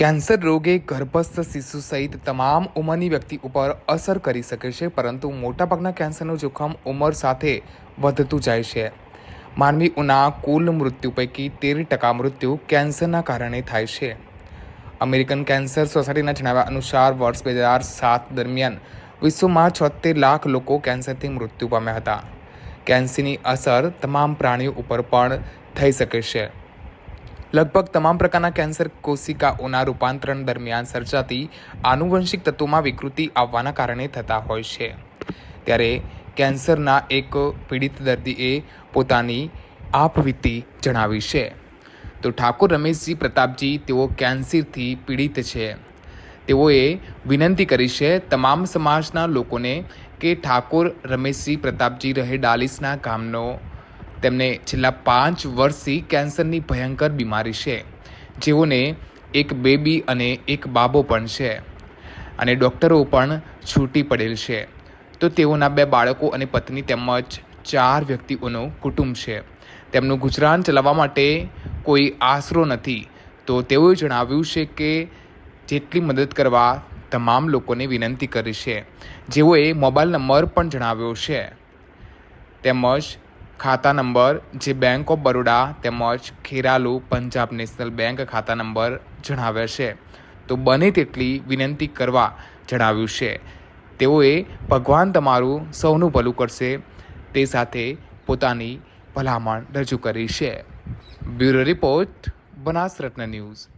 Cancer રોગે ગર્ભસ્થ શિશુ સહિત તમામ ઉંમરની વ્યક્તિ ઉપર અસર કરી શકે છે, પરંતુ મોટાભાગના કેન્સરનું જોખમ ઉંમર સાથે વધતું જાય છે. માનવીઓના કુલ મૃત્યુ પૈકી તેર ટકા મૃત્યુ કેન્સરના કારણે થાય છે. અમેરિકન કેન્સર સોસાયટીના જણાવ્યા અનુસાર, વર્ષ બે હજાર સાત દરમિયાન વિશ્વમાં છોતેર લાખ લોકો કેન્સરથી મૃત્યુ પામ્યા હતા. કેન્સરની અસર તમામ પ્રાણીઓ ઉપર પણ થઈ શકે છે. લગભગ તમામ પ્રકારના કેન્સર કોશિકાઓના રૂપાંતરણ દરમિયાન સર્જાતી આનુવંશિક તત્વોમાં વિકૃતિ આવવાના કારણે થતા હોય છે. ત્યારે કેન્સરના એક પીડિત દર્દીએ પોતાની આપવીતી જણાવી છે. તો ઠાકોર રમેશજી પ્રતાપજી તેઓ કેન્સરથી પીડિત છે. તેઓએ વિનંતી કરી છે તમામ સમાજના લોકોને કે ઠાકોર રમેશજી પ્રતાપજી રહે ડાલીસના ગામનો તેમને છેલ્લા પાંચ વર્ષથી કેન્સરની ભયંકર બીમારી છે. જેઓને એક બેબી અને એક બાબો પણ છે. અને ડૉક્ટરો પણ છૂટી પડેલ છે. તો તેઓના બે બાળકો અને પત્ની તેમજ ચાર વ્યક્તિઓનું કુટુંબ છે. તેમનું ગુજરાન ચલાવવા માટે કોઈ આશરો નથી. તો તેઓએ જણાવ્યું છે કે જેટલી મદદ કરવા તમામ લોકોને વિનંતી કરી છે. જેઓએ મોબાઈલ નંબર પણ જણાવ્યો છે. તેમજ ખાતા નંબર જે બેંક ઓફ બરોડા તેમજ ખેરાલુ પંજાબ નેશનલ બેંક ખાતા નંબર જણાવ્યા છે. તો બને તેટલી વિનંતી કરવા જણાવ્યું છે. તેઓએ ભગવાન તમારું સૌનું ભલું કરશે. તે સાથે પોતાની ભલામણ રજૂ કરી છે. બ્યુરો રિપોર્ટ બનાસ રત્ન ન્યૂઝ.